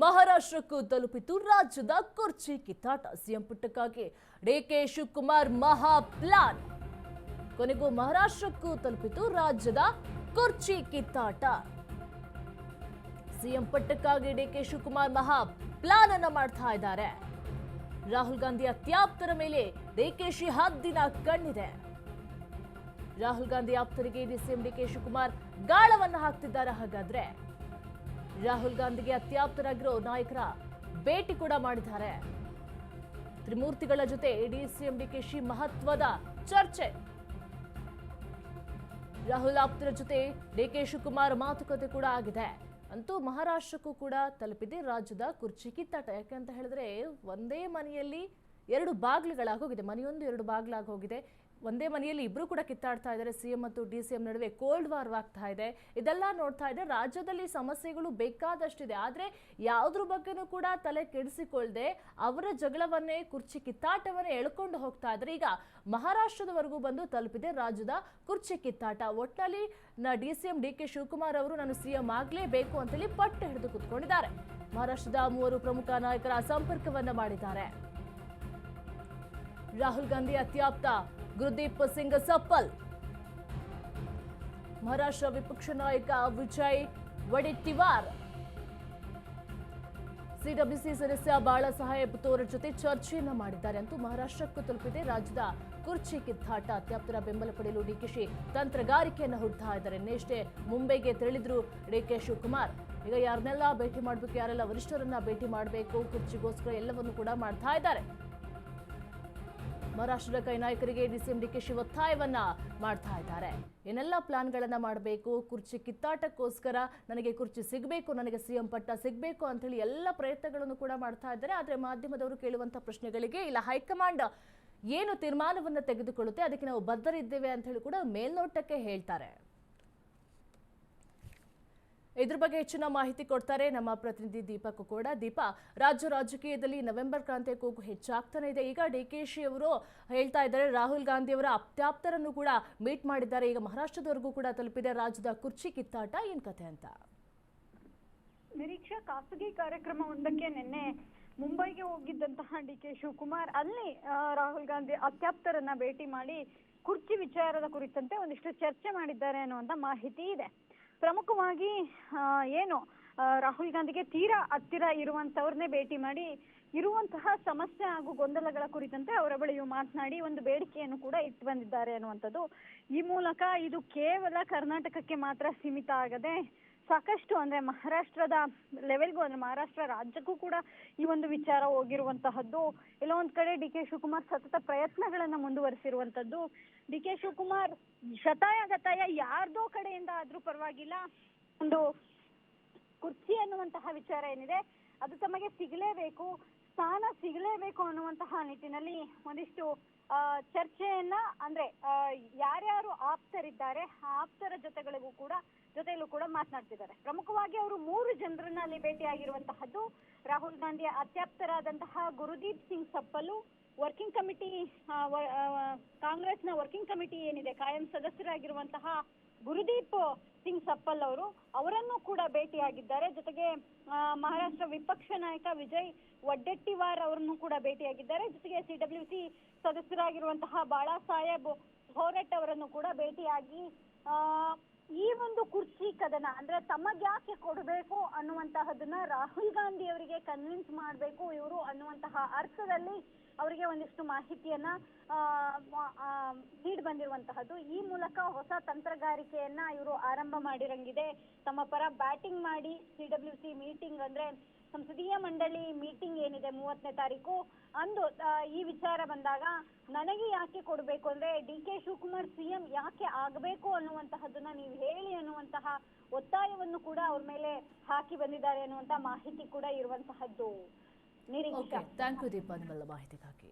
ಮಹಾರಾಷ್ಟ್ರಕ್ಕೂ ತಲುಪಿತು ರಾಜ್ಯದ ಕುರ್ಚಿ ಕಿತ್ತಾಟ. ಸಿಎಂ ಪುಟ್ಟಕ್ಕಾಗಿ ಡಿಕೆ ಶಿವಕುಮಾರ್ ಮಹಾ ಪ್ಲಾನ್. ಕೊನೆಗೂ ಮಹಾರಾಷ್ಟ್ರಕ್ಕೂ ತಲುಪಿತು ರಾಜ್ಯದ ಕುರ್ಚಿ ಕಿತ್ತಾಟ. ಸಿಎಂ ಪಟ್ಟಕ್ಕಾಗಿ ಡಿಕೆ ಶಿವಕುಮಾರ್ ಮಹಾ ಪ್ಲಾನ್ ಅನ್ನ ಮಾಡ್ತಾ ಇದ್ದಾರೆ. ರಾಹುಲ್ ಗಾಂಧಿ ಅತ್ಯಾಪ್ತರ ಮೇಲೆ ಡಿಕೆಶಿ ಹದ್ದಿನ ಕಣ್ಣಿದೆ. ರಾಹುಲ್ ಗಾಂಧಿ ಆಪ್ತರಿಗೆ ಸಿಎಂ ಡಿಕೆ ಶಿವಕುಮಾರ್ ಗಾಳವನ್ನು ಹಾಕ್ತಿದ್ದಾರೆ ಹಾಗಾದ್ರೆ. ರಾಹುಲ್ ಗಾಂಧಿಗೆ ಅತ್ಯಾಪ್ತರಾಗಿರೋ ನಾಯಕರ ಭೇಟಿ ಕೂಡ ಮಾಡಿದ್ದಾರೆ. ತ್ರಿಮೂರ್ತಿಗಳ ಜೊತೆ ಡಿಸಿಎಂ ಡಿಕೆಶಿ ಮಹತ್ವದ ಚರ್ಚೆ. ರಾಹುಲ್ ಆಪ್ತರ ಜೊತೆ ಡಿಕೆ ಶಿವಕುಮಾರ್ ಮಾತುಕತೆ ಕೂಡ ಆಗಿದೆ. ಅಂತೂ ಮಹಾರಾಷ್ಟ್ರಕ್ಕೂ ಕೂಡ ತಲುಪಿದೆ ರಾಜ್ಯದ ಕುರ್ಚಿ ಕಿತ್ತಾಟ. ಯಾಕೆ ಅಂತ ಹೇಳಿದ್ರೆ, ಒಂದೇ ಮನೆಯಲ್ಲಿ ಎರಡು ಬಾಗಿಲುಗಳಾಗೋಗಿದೆ. ಮನೆಯೊಂದು ಎರಡು ಬಾಗಿಲಾಗೋಗಿದೆ. ಒಂದೇ ಮನೆಯಲ್ಲಿ ಇಬ್ಬರು ಕೂಡ ಕಿತ್ತಾಡ್ತಾ ಇದ್ದಾರೆ. ಸಿಎಂ ಮತ್ತು ಡಿ ಸಿ ನಡುವೆ ಕೋಲ್ಡ್ ವಾರ್ ಆಗ್ತಾ ಇದೆ. ಇದೆಲ್ಲ ನೋಡ್ತಾ ಇದ್ರೆ ರಾಜ್ಯದಲ್ಲಿ ಸಮಸ್ಯೆಗಳು ಬೇಕಾದಷ್ಟಿದೆ. ಆದ್ರೆ ಯಾವುದ್ರ ಬಗ್ಗೆನೂ ಕೂಡ ತಲೆ ಕೆಡಿಸಿಕೊಳ್ಳದೆ ಅವರ ಜಗಳವನ್ನೇ, ಕುರ್ಚಿ ಕಿತ್ತಾಟವನ್ನೇ ಎಳ್ಕೊಂಡು ಹೋಗ್ತಾ ಇದ್ದಾರೆ. ಈಗ ಮಹಾರಾಷ್ಟ್ರದವರೆಗೂ ಬಂದು ತಲುಪಿದೆ ರಾಜ್ಯದ ಕುರ್ಚಿ ಕಿತ್ತಾಟ. ಒಟ್ಟಿನಲ್ಲಿ D C M D K Shivakumar ಅವರು ನಾನು ಸಿಎಂ ಆಗಲೇಬೇಕು ಅಂತೇಳಿ ಪಟ್ಟು ಹಿಡಿದು ಕುತ್ಕೊಂಡಿದ್ದಾರೆ. ಮಹಾರಾಷ್ಟ್ರದ ಮೂವರು ಪ್ರಮುಖ ನಾಯಕರ ಸಂಪರ್ಕವನ್ನ ಮಾಡಿದ್ದಾರೆ. ರಾಹುಲ್ ಗಾಂಧಿ ಅತ್ಯಾಪ್ತ. ಗುರುದೀಪ್ ಸಿಂಗ್ ಸಪ್ಪಲ್. ಮಹಾರಾಷ್ಟ್ರ ವಿಪಕ್ಷ ನಾಯಕ ವಿಜಯ್ ವಡೆಟ್ಟಿವಾರ್. ಸಿಡಬ್ಲ್ಯೂಸಿ ಸದಸ್ಯ ಬಾಳ ಸಾಹೇಬ್ ತೋರ ಜೊತೆ ಚರ್ಚೆಯನ್ನ ಮಾಡಿದ್ದಾರೆ ಅಂತೂ ಮಹಾರಾಷ್ಟ್ರಕ್ಕೂ ತಲುಪಿದೆ. ರಾಜ್ಯದ ಕುರ್ಚಿ ಕಿತ್ತಾಟ ಅತ್ಯಾಪ್ತರ ಬೆಂಬಲ ಪಡೆಯಲು ಡಿಕೆಶಿ ತಂತ್ರಗಾರಿಕೆಯನ್ನು ಹುಡ್ತಾ ಇದ್ದಾರೆ. ಇನ್ನೆಷ್ಟೇ ಮುಂಬೈಗೆ ತೆರಳಿದ್ರು ಡಿಕೆ ಶಿವಕುಮಾರ್. ಈಗ ಯಾರನ್ನೆಲ್ಲ ಭೇಟಿ ಮಾಡಬೇಕು, ಯಾರೆಲ್ಲ ವರಿಷ್ಠರನ್ನ ಭೇಟಿ ಮಾಡಬೇಕು, ಕುರ್ಚಿಗೋಸ್ಕರ ಎಲ್ಲವನ್ನು ಕೂಡ ಮಾಡ್ತಾ ಇದ್ದಾರೆ. ಮಹಾರಾಷ್ಟ್ರದ ಕೈ ನಾಯಕರಿಗೆ ಡಿಸಿಎಂ ಡಿಕೆಶಿ ಒತ್ತಾಯವನ್ನ ಮಾಡ್ತಾ ಇದ್ದಾರೆ. ಏನೆಲ್ಲ ಪ್ಲಾನ್ಗಳನ್ನ ಮಾಡಬೇಕು? ಕುರ್ಚಿ ಕಿತ್ತಾಟಕ್ಕೋಸ್ಕರ ನನಗೆ ಕುರ್ಚಿ ಸಿಗಬೇಕು, ನನಗೆ ಸಿಎಂ ಪಟ್ಟ ಸಿಗಬೇಕು ಅಂತೇಳಿ ಎಲ್ಲ ಪ್ರಯತ್ನಗಳನ್ನು ಕೂಡ ಮಾಡ್ತಾ ಇದ್ದಾರೆ. ಆದರೆ ಮಾಧ್ಯಮದವರು ಕೇಳುವಂಥ ಪ್ರಶ್ನೆಗಳಿಗೆ ಇಲ್ಲ, ಹೈಕಮಾಂಡ್ ಏನು ತೀರ್ಮಾನವನ್ನು ತೆಗೆದುಕೊಳ್ಳುತ್ತೆ, ಅದಕ್ಕೆ ನಾವು ಬದ್ಧರಿದ್ದೇವೆ ಅಂತ ಹೇಳಿ ಕೂಡ ಮೇಲ್ನೋಟಕ್ಕೆ ಹೇಳ್ತಾರೆ. ಇದ್ರ ಬಗ್ಗೆ ಹೆಚ್ಚಿನ ಮಾಹಿತಿ ಕೊಡ್ತಾರೆ ನಮ್ಮ ಪ್ರತಿನಿಧಿ ದೀಪಕ್ ಕೂಡ. ದೀಪ, ರಾಜ್ಯ ರಾಜಕೀಯದಲ್ಲಿ ನವೆಂಬರ್ ಕ್ರಾಂತಿಯ ಕೂಗು ಹೆಚ್ಚಾಗ್ತಾನೆ ಇದೆ. ಈಗ ಡಿ ಕೆ ಶಿ ಅವರು ಹೇಳ್ತಾ ಇದ್ದಾರೆ, ರಾಹುಲ್ ಗಾಂಧಿ ಅವರ ಅಪ್ತಾಪ್ತರನ್ನು ಕೂಡ ಮೀಟ್ ಮಾಡಿದ್ದಾರೆ. ಈಗ ಮಹಾರಾಷ್ಟ್ರದವರೆಗೂ ಕೂಡ ತಲುಪಿದೆ ರಾಜ್ಯದ ಕುರ್ಚಿ ಕಿತ್ತಾಟ. ಏನ್ ಕತೆ ಅಂತ? ನಿರೀಕ್ಷಾ ಖಾಸಗಿ ಕಾರ್ಯಕ್ರಮವೊಂದಕ್ಕೆ ನಿನ್ನೆ ಮುಂಬೈಗೆ ಹೋಗಿದ್ದಂತಹ ಡಿ ಕೆ ಶಿವಕುಮಾರ್ ಅಲ್ಲಿ ರಾಹುಲ್ ಗಾಂಧಿ ಅತ್ಯಾಪ್ತರನ್ನ ಭೇಟಿ ಮಾಡಿ ಕುರ್ಚಿ ವಿಚಾರದ ಕುರಿತಂತೆ ಒಂದಿಷ್ಟು ಚರ್ಚೆ ಮಾಡಿದ್ದಾರೆ ಅನ್ನುವಂತ ಮಾಹಿತಿ ಇದೆ. ಪ್ರಮುಖವಾಗಿ ಏನು ರಾಹುಲ್ ಗಾಂಧಿಗೆ ತೀರಾ ಹತ್ತಿರ ಇರುವಂತವ್ರನ್ನೇ ಭೇಟಿ ಮಾಡಿ, ಇರುವಂತಹ ಸಮಸ್ಯೆ ಹಾಗೂ ಗೊಂದಲಗಳ ಕುರಿತಂತೆ ಅವರ ಬಳಿಯೂ ಮಾತನಾಡಿ ಒಂದು ಬೇಡಿಕೆಯನ್ನು ಕೂಡ ಇಟ್ಟು ಬಂದಿದ್ದಾರೆ ಅನ್ನುವಂಥದ್ದು. ಈ ಮೂಲಕ ಇದು ಕೇವಲ ಕರ್ನಾಟಕಕ್ಕೆ ಮಾತ್ರ ಸೀಮಿತ ಆಗದೆ ಸಾಕಷ್ಟು ಅಂದ್ರೆ ಮಹಾರಾಷ್ಟ್ರದ ಲೆವೆಲ್ಗೂ ಅಂದ್ರೆ ಮಹಾರಾಷ್ಟ್ರ ರಾಜ್ಯಕ್ಕೂ ಕೂಡ ಈ ಒಂದು ವಿಚಾರ ಹೋಗಿರುವಂತಹದ್ದು. ಎಲ್ಲೋ ಒಂದ್ ಕಡೆ ಡಿ ಕೆ ಶಿವಕುಮಾರ್ ಸತತ ಪ್ರಯತ್ನಗಳನ್ನ ಮುಂದುವರಿಸಿರುವಂತದ್ದು. ಡಿ ಕೆ ಶಿವಕುಮಾರ್ ಶತಾಯ ಗತಾಯ ಯಾರ್ದೋ ಕಡೆಯಿಂದ ಆದ್ರೂ ಪರವಾಗಿಲ್ಲ. ಒಂದು ಕುರ್ಚಿ ಅನ್ನುವಂತಹ ವಿಚಾರ ಏನಿದೆ, ಅದು ತಮಗೆ ಸಿಗಲೇಬೇಕು. ಸ್ಥಾನ ಸಿಗಲೇಬೇಕು ಅನ್ನುವಂತಹ ನಿಟ್ಟಿನಲ್ಲಿ ಒಂದಿಷ್ಟು ಚರ್ಚೆಯನ್ನ, ಅಂದ್ರೆ ಯಾರ್ಯಾರು ಆಪ್ತರಿದ್ದಾರೆ, ಆ ಆಪ್ತರ ಜೊತೆಗಳಿಗೂ ಕೂಡ, ಜೊತೆಯಲ್ಲೂ ಕೂಡ ಮಾತನಾಡ್ತಿದ್ದಾರೆ. ಪ್ರಮುಖವಾಗಿ ಅವರು ಮೂರು ಜನರನ್ನ ಅಲ್ಲಿ ಭೇಟಿಯಾಗಿರುವಂತಹದ್ದು, ರಾಹುಲ್ ಗಾಂಧಿಯ ಅತ್ಯಾಪ್ತರಾದಂತಹ ಗುರುದೀಪ್ ಸಿಂಗ್ ಸಪ್ಪಲು, ವರ್ಕಿಂಗ್ ಕಮಿಟಿ ಕಾಂಗ್ರೆಸ್ನ ವರ್ಕಿಂಗ್ ಕಮಿಟಿ ಏನಿದೆ, ಕಾಯಂ ಸದಸ್ಯರಾಗಿರುವಂತಹ ಗುರುದೀಪ್ ಸಿಂಗ್ ಸಪ್ಪಲ್ ಅವರು ಅವರನ್ನು ಕೂಡ ಭೇಟಿಯಾಗಿದ್ದಾರೆ. ಜೊತೆಗೆ ಮಹಾರಾಷ್ಟ್ರ ವಿಪಕ್ಷ ನಾಯಕ ವಿಜಯ್ ವಡ್ಡೆಟ್ಟಿವಾರ್ ಅವರನ್ನು ಕೂಡ ಭೇಟಿಯಾಗಿದ್ದಾರೆ. ಜೊತೆಗೆ ಸಿಡಬ್ಲ್ಯೂಸಿ ಸದಸ್ಯರಾಗಿರುವಂತಹ ಬಾಳಾ ಸಾಹೇಬ್ ಹೋರಟ್ ಅವರನ್ನು ಕೂಡ ಭೇಟಿಯಾಗಿ ಈ ಒಂದು ಕುರ್ಚಿ ಕದನ, ಅಂದ್ರೆ ತಮಗ್ಯಾಕೆ ಕೊಡಬೇಕು ಅನ್ನುವಂತಹದನ್ನ ರಾಹುಲ್ ಗಾಂಧಿ ಅವರಿಗೆ ಕನ್ವಿನ್ಸ್ ಮಾಡಬೇಕು ಇವರು ಅನ್ನುವಂತಹ ಅರ್ಥದಲ್ಲಿ ಅವರಿಗೆ ಒಂದಿಷ್ಟು ಮಾಹಿತಿಯನ್ನ ನೀಡಿ ಬಂದಿರುವಂತಹದ್ದು. ಈ ಮೂಲಕ ಹೊಸ ತಂತ್ರಗಾರಿಕೆಯನ್ನ ಇವರು ಆರಂಭ ಮಾಡಿರಂಗಿದೆ. ತಮ್ಮ ಪರ ಬ್ಯಾಟಿಂಗ್ ಮಾಡಿ ಸಿ ಡಬ್ಲ್ಯೂ ಸಿ ಮೀಟಿಂಗ್ ಅಂದ್ರೆ ಸಂಸದೀಯ ಮಂಡಳಿ ಮೀಟಿಂಗ್ ಏನಿದೆ ಮೂವತ್ತನೇ ತಾರೀಕು, ಅಂದು ಈ ವಿಚಾರ ಬಂದಾಗ ನನಗೆ ಯಾಕೆ ಕೊಡಬೇಕು ಅಂದ್ರೆ ಡಿ ಕೆ ಶಿವಕುಮಾರ್ ಸಿಎಂ ಯಾಕೆ ಆಗಬೇಕು ಅನ್ನುವಂತಹದ್ದನ್ನ ನೀವು ಹೇಳಿ ಅನ್ನುವಂತಹ ಒತ್ತಾಯವನ್ನು ಕೂಡ ಅವ್ರ ಮೇಲೆ ಹಾಕಿ ಬಂದಿದ್ದಾರೆ ಅನ್ನುವಂತ ಮಾಹಿತಿ ಕೂಡ ಇರುವಂತಹದ್ದು. ನಿರೀಕ್ಷೆ ಮಾಹಿತಿಗಾಗಿ.